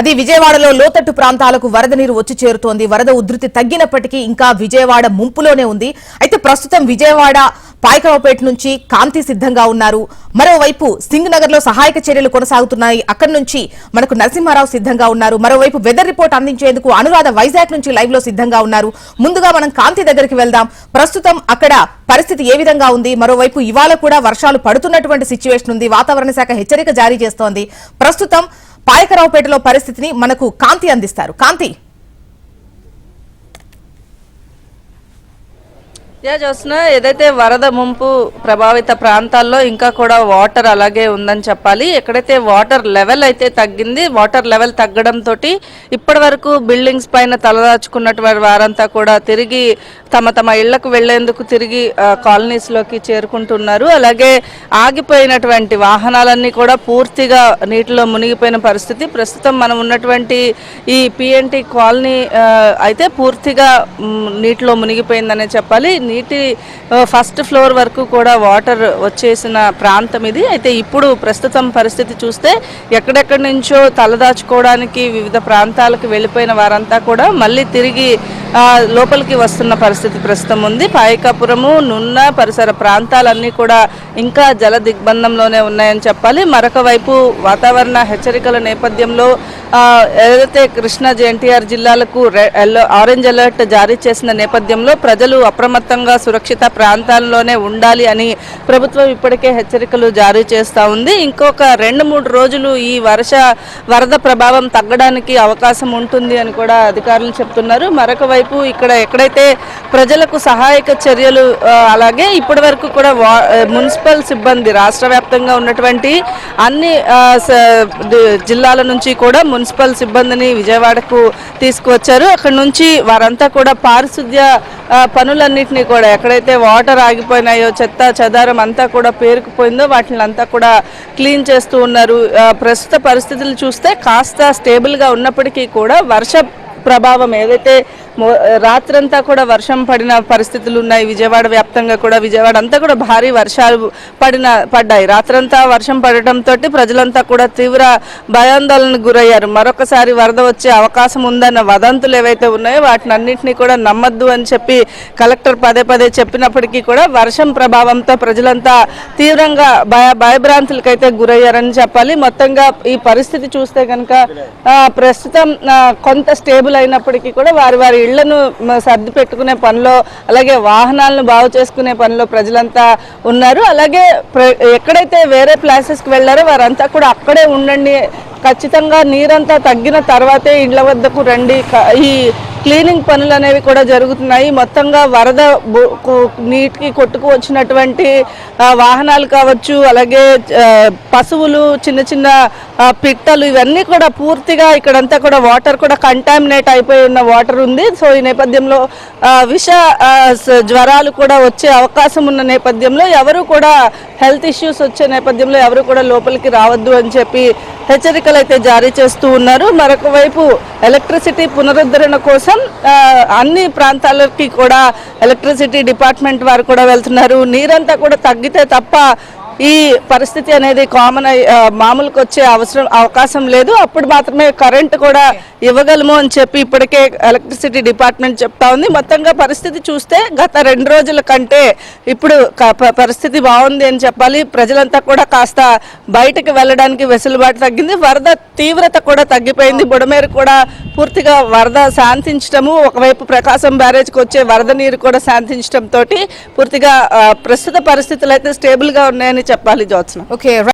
అది విజయవాడలో లోతట్టు ప్రాంతాలకు వరద నీరు వచ్చి చేరుతోంది. వరద ఉధృతి తగ్గినప్పటికీ ఇంకా విజయవాడ ముంపులోనే ఉంది. అయితే ప్రస్తుతం విజయవాడ పాయకరావుపేట నుంచి కాంతి సిద్ధంగా ఉన్నారు. మరోవైపు సింగ్ నగర్లో సహాయక చర్యలు కొనసాగుతున్నాయి. అక్కడి నుంచి మనకు నరసింహారావు సిద్ధంగా ఉన్నారు. మరోవైపు వెదర్ రిపోర్ట్ అందించేందుకు అనురాధ వైజాగ్ నుంచి లైవ్లో సిద్ధంగా ఉన్నారు. ముందుగా మనం కాంతి దగ్గరికి వెళ్దాం. ప్రస్తుతం అక్కడ పరిస్థితి ఏ విధంగా ఉంది? మరోవైపు ఇవాళ కూడా వర్షాలు పడుతున్నటువంటి సిచ్యువేషన్ ఉంది. వాతావరణ శాఖ హెచ్చరిక జారీ చేస్తోంది. ప్రస్తుతం పాయకరావుపేటలో పరిస్థితిని మనకు కాంతి అందిస్తారు. కాంతి! యా చూస్తున్నా ఏదైతే వరద ముంపు ప్రభావిత ప్రాంతాల్లో ఇంకా కూడా వాటర్ అలాగే ఉందని చెప్పాలి ఎక్కడైతే వాటర్ లెవెల్ అయితే తగ్గింది వాటర్ లెవెల్ తగ్గడంతో ఇప్పటి వరకు బిల్డింగ్స్ పైన తలదాచుకున్నటువంటి వారంతా కూడా తిరిగి తమ తమ ఇళ్ళకు వెళ్ళేందుకు తిరిగి కాలనీస్లోకి చేరుకుంటున్నారు. అలాగే ఆగిపోయినటువంటి వాహనాలన్నీ కూడా పూర్తిగా నీటిలో మునిగిపోయిన పరిస్థితి. ప్రస్తుతం మనం ఉన్నటువంటి ఈ పిఎన్టీ కాలనీ అయితే పూర్తిగా నీటిలో మునిగిపోయిందనే చెప్పాలి. నీటి ఫస్ట్ ఫ్లోర్ వరకు కూడా వాటర్ వచ్చేసిన ప్రాంతం ఇది. అయితే ఇప్పుడు ప్రస్తుతం పరిస్థితి చూస్తే ఎక్కడెక్కడి నుంచో తలదాచుకోవడానికి వివిధ ప్రాంతాలకు వెళ్ళిపోయిన వారంతా కూడా మళ్ళీ తిరిగి లోపలికి వస్తున్న పరిస్థితి ప్రస్తుతం ఉంది. పాయకాపురము నున్న పరిసర ప్రాంతాలన్నీ కూడా ఇంకా జల దిగ్బంధంలోనే ఉన్నాయని చెప్పాలి. మరొక వైపు వాతావరణ హెచ్చరికల నేపథ్యంలో ఏదైతే కృష్ణా ఎన్టీఆర్ జిల్లాలకు రె- ఎల్లో ఆరెంజ్ అలర్ట్ జారీ చేసిన నేపథ్యంలో ప్రజలు అప్రమత్తంగా సురక్షిత ప్రాంతాల్లోనే ఉండాలి అని ప్రభుత్వం ఇప్పటికే హెచ్చరికలు జారీ చేస్తూ ఉంది. ఇంకొక రెండు మూడు రోజులు ఈ వర్ష వరద ప్రభావం తగ్గడానికి అవకాశం ఉంటుంది అని కూడా అధికారులు చెప్తున్నారు. మరొక వైపు ఇక్కడ ఎక్కడైతే ప్రజలకు సహాయక చర్యలు అలాగే ఇప్పటి వరకు కూడా వా- మున్సిపల్ సిబ్బంది రాష్ట్ర వ్యాప్తంగా ఉన్నటువంటి అన్ని స- జిల్లాల నుంచి కూడా మున్సిపల్ సిబ్బందిని విజయవాడకు తీసుకువచ్చారు. అక్కడ నుంచి వారంతా కూడా పారిశుద్ధ్య పనులన్నింటినీ కూడా ఎక్కడైతే వాటర్ ఆగిపోయినాయో చెత్త చెదారం అంతా కూడా పేరుకుపోయిందో వాటిని అంతా కూడా క్లీన్ చేస్తూ ఉన్నారు. ప్రస్తుత పరిస్థితులు చూస్తే కాస్త స్టేబుల్గా ఉన్నప్పటికీ కూడా వర్ష ప్రభావం ఏదైతే రాత్రంతా కూడా వర్షం పడిన పరిస్థితులు ఉన్నాయి. విజయవాడ వ్యాప్తంగా కూడా విజయవాడ అంతా కూడా భారీ వర్షాలు పడిన పడ్డాయి. రాత్రంతా వర్షం పడటంతో ప్రజలంతా కూడా తీవ్ర భయాందోళనకు గురయ్యారు. మరొకసారి వరద వచ్చే అవకాశం ఉందన్న వదంతులు ఏవైతే ఉన్నాయో వాటిని అన్నింటినీ కూడా నమ్మద్దు అని చెప్పి కలెక్టర్ పదే పదే చెప్పినప్పటికీ కూడా వర్షం ప్రభావంతో ప్రజలంతా తీవ్రంగా భయ భయభ్రాంతులకైతే గురయ్యారని చెప్పాలి. మొత్తంగా ఈ పరిస్థితి చూస్తే కనుక ప్రస్తుతం కొంత స్టేబుల్ అయినప్పటికీ కూడా వారి వారి ఇళ్ళను సర్ది పెట్టుకునే పనిలో అలాగే వాహనాలను బాగు చేసుకునే పనిలో ప్రజలంతా ఉన్నారు. అలాగే ఎక్కడైతే వేరే ప్లేసెస్కి వెళ్ళారో వారంతా కూడా అక్కడే ఉండండి. ఖచ్చితంగా నీరంతా తగ్గిన తర్వాతే ఇళ్ళ వద్దకు రండి. ఈ క్లీనింగ్ పనులు అనేవి కూడా జరుగుతున్నాయి. మొత్తంగా వరద నీటికి కొట్టుకు వచ్చినటువంటి వాహనాలు కావచ్చు అలాగే పశువులు చిన్న చిన్న పిట్టలు ఇవన్నీ కూడా పూర్తిగా ఇక్కడంతా కూడా వాటర్ కూడా కంటామినేట్ అయిపోయి ఉన్న వాటర్ ఉంది. సో ఈ నేపథ్యంలో విష జ్వరాలు కూడా వచ్చే అవకాశం ఉన్న నేపథ్యంలో ఎవరు కూడా హెల్త్ ఇష్యూస్ వచ్చే నేపథ్యంలో ఎవరు కూడా లోపలికి రావద్దు అని చెప్పి హెచ్చరికలు అయితే జారీ చేస్తూ ఉన్నారు. మరొక వైపు ఎలక్ట్రిసిటీ పునరుద్ధరణ కోసం అన్ని ప్రాంతాలకి కూడా ఎలక్ట్రిసిటీ డిపార్ట్మెంట్ వారు కూడా వెళ్తున్నారు. నీరంతా కూడా తగ్గితే తప్ప ఈ పరిస్థితి అనేది కామన్ అయి మామూలుకు వచ్చే అవసరం అవకాశం లేదు. అప్పుడు మాత్రమే కరెంట్ కూడా ఇవ్వగలము అని చెప్పి ఇప్పటికే ఎలక్ట్రిసిటీ డిపార్ట్మెంట్ చెప్తా ఉంది. మొత్తంగా పరిస్థితి చూస్తే గత రెండు రోజుల కంటే ఇప్పుడు పరిస్థితి బాగుంది అని చెప్పాలి. ప్రజలంతా కూడా కాస్త బయటకు వెళ్ళడానికి వెసులుబాటు తగ్గింది. వరద తీవ్రత కూడా తగ్గిపోయింది. బుడమేరు కూడా పూర్తిగా వరద శాంతించడము ఒకవైపు ప్రకాశం బ్యారేజ్కి వచ్చే వరద నీరు కూడా శాంతించడంతో పూర్తిగా ప్రస్తుత పరిస్థితులు అయితే స్టేబుల్గా ఉన్నాయని చెప్పాలి జ్యోత్స్న ఓకే